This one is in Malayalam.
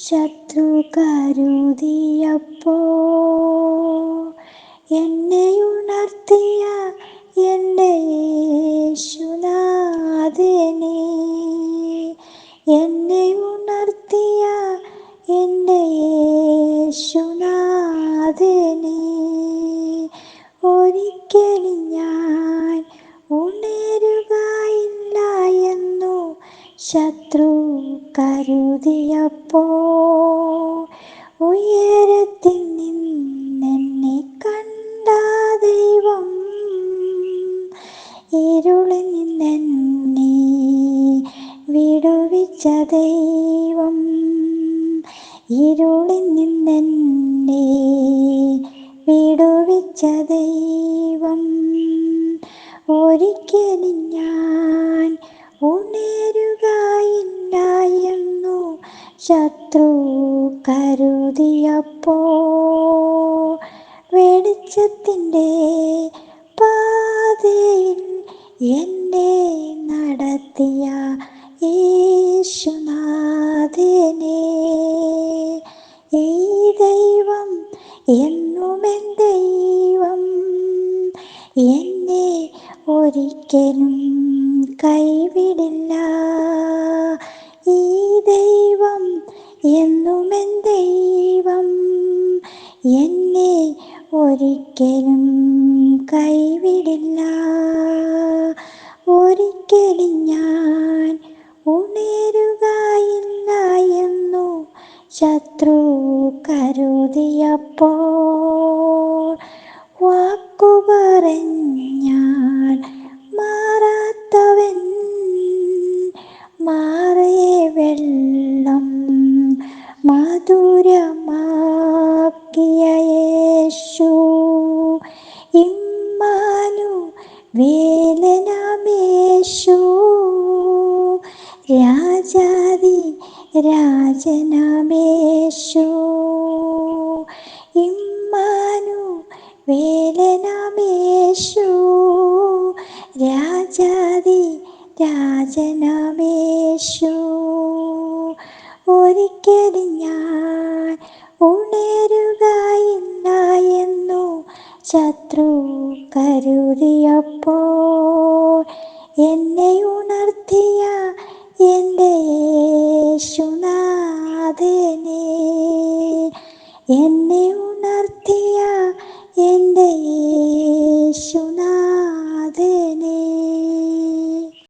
ശത്രു കരുതിയപ്പോ എന്നെ ഉണർത്തിയ എന്റെ യേശുനാഥനെ എന്നെ ഉണർത്തിയ എന്റെ യേശു ശത്രു കരുതിയപ്പോ ഉയരത്തിൽ നിന്നെന്നെ കണ്ട ദൈവം. ഇരുളിൽ നിന്നെന്നെ വിടുവിച്ച ദൈവം. ഇരുളിൽ നിന്നെന്നെ വിടുവിച്ച ദൈവം. ഒരിക്കലും ഞാൻ ഉണരുകയില്ലായിരുന്നു ശത്രു കരുതിയപ്പോ വെളിച്ചത്തിന്റെ പാതയിൽ എന്നെ നടത്തിയ യേശുനാഥനെ. ഈ ദൈവം എന്നുമെൻ ദൈവം എന്നെ ഒരിക്കലും കൈവിടില്ല. ഈ ദൈവം എന്നുമെൻ ദൈവം എന്നെ ഒരിക്കലും കൈവിടില്ല. ഒരിക്കലും ഞാൻ ഉണരുകയില്ല എന്നു ശത്രു കരുതിയപ്പോൾ വാക്കു പറഞ്ഞാൽ മധുരമാക്കിയ ഇമ്മാനു വേലനമേശു രാജാതി രാജനമേശു ഇമ്മാനു വേലനമേശു രാജാതി രാജനമേശു ഒരിക്കലും ഞാൻ ഉണരുകയില്ല എന്നു ശത്രു കരുതിയപ്പോൾ എന്നെ ഉണർത്തിയ എന്റെ യേശുനാഥനെ എന്നെ